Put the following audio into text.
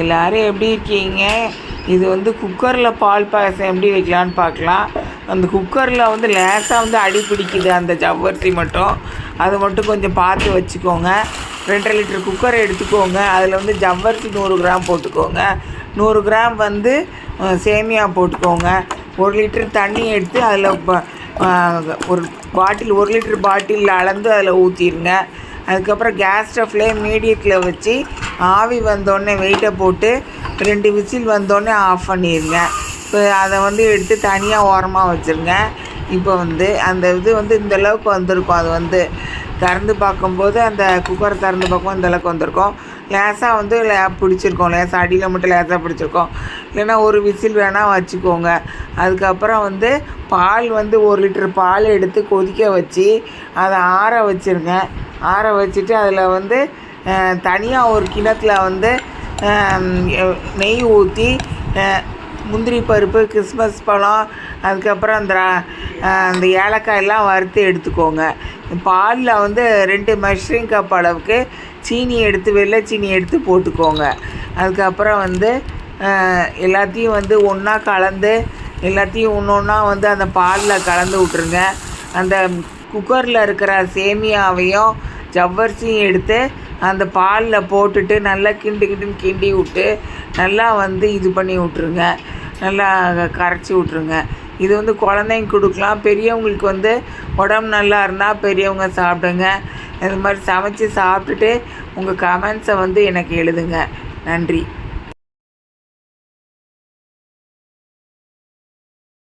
எல்லோரும் எப்படி இருக்கீங்க? இது வந்து குக்கரில் பால் பாயசம் எப்படி வைக்கலான்னு பார்க்கலாம். அந்த குக்கரில் வந்து லேசாக வந்து அடி பிடிக்குது அந்த ஜவ்வரிசி மட்டும். அது மட்டும் கொஞ்சம் பார்த்து வச்சுக்கோங்க. ரெண்டரை லிட்டர் குக்கரை எடுத்துக்கோங்க. அதில் வந்து ஜவ்வரிசி நூறு கிராம் போட்டுக்கோங்க. நூறு கிராம் வந்து சேமியா போட்டுக்கோங்க. ஒரு லிட்டர் தண்ணி எடுத்து அதில் ஒரு பாட்டில் ஒரு லிட்டர் பாட்டிலில் அளந்து அதில் ஊற்றிடுங்க அதுக்கப்புறம் கேஸ் ஸ்டவ்லேயே மீடியத்தில் வச்சு ஆவி வந்தோடனே வெயிட்டை போட்டு ரெண்டு விசில் வந்தோடனே ஆஃப் பண்ணிடுங்க இப்போ அதை வந்து எடுத்து தனியாக ஓரமாக வச்சுருங்க. இப்போ வந்து அந்த இது வந்து இந்த அளவுக்கு வந்திருக்கும். அது வந்து திறந்து பார்க்கும்போது அந்த குக்கரை திறந்து பார்க்கும் இந்தளவுக்கு வந்திருக்கும். லேசாக வந்து லே பிடிச்சிருக்கோம். லேசாக அடியில் மட்டும் லேசாக பிடிச்சிருக்கோம். இல்லைன்னா ஒரு விசில் வேணால் வச்சுக்கோங்க. அதுக்கப்புறம் வந்து பால் வந்து ஒரு லிட்டர் பால் எடுத்து கொதிக்க வச்சு அதை ஆற வச்சுருங்க. ஆற வச்சுட்டு அதில் வந்து தனியாக ஒரு கிணத்துல வந்து நெய் ஊற்றி முந்திரி பருப்பு கிறிஸ்மஸ் பழம் அதுக்கப்புறம் அந்த அந்த ஏலக்காயெல்லாம் வறுத்து எடுத்துக்கோங்க. பாலில் வந்து ரெண்டு மெஷரிங் கப் அளவுக்கு சீனி எடுத்து வெள்ளை சீனி எடுத்து போட்டுக்கோங்க. அதுக்கப்புறம் வந்து எல்லாத்தையும் வந்து ஒன்றா கலந்து எல்லாத்தையும் ஒன்று ஒன்றா வந்து அந்த பாலில் கலந்து விட்ருங்க அந்த குக்கரில் இருக்கிற சேமியாவையும் ஜவ்வரிசியும் எடுத்து அந்த பாலில் போட்டுட்டு நல்லா கிண்டு கிண்டுன்னு கிண்டி விட்டு நல்லா வந்து இது பண்ணி விட்ருங்க நல்லா கரைச்சி விட்ருங்க இது வந்து குழந்தைங்க கொடுக்கலாம். பெரியவங்களுக்கு வந்து உடம்பு நல்லா இருந்தால் பெரியவங்க சாப்பிடுங்க. இது மாதிரி சமைச்சு சாப்பிட்டுட்டு உங்கள் கமெண்ட்ஸை வந்து எனக்கு எழுதுங்க. நன்றி.